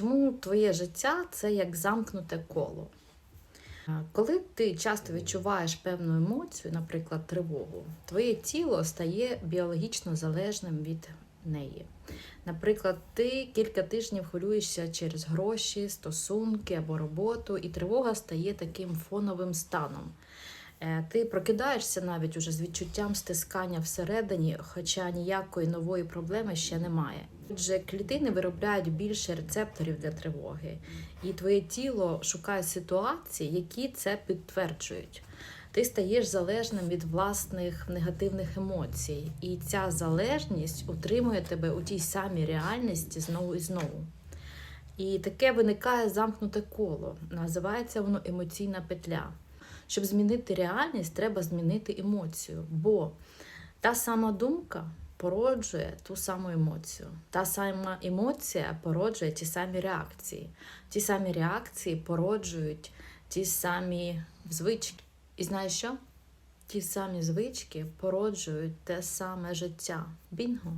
Чому твоє життя це як замкнуте коло? Коли ти часто відчуваєш певну емоцію, наприклад, тривогу, твоє тіло стає біологічно залежним від неї. Наприклад, ти кілька тижнів хвилюєшся через гроші, стосунки або роботу, і тривога стає таким фоновим станом. Е, Ти прокидаєшся навіть уже з відчуттям стискання всередині, хоча ніякої нової проблеми ще немає. Отже, клітини виробляють більше рецепторів для тривоги, і твоє тіло шукає ситуації, які це підтверджують. Ти стаєш залежним від власних негативних емоцій, і ця залежність утримує тебе у тій самій реальності знову і знову. І таке виникає замкнуте коло. Називається воно емоційна петля. Щоб змінити реальність, треба змінити емоцію, бо та сама думка породжує ту саму емоцію. Та сама емоція породжує ті самі реакції. Ті самі реакції породжують ті самі звички. І знаєш що? Ті самі звички породжують те саме життя. Бінго.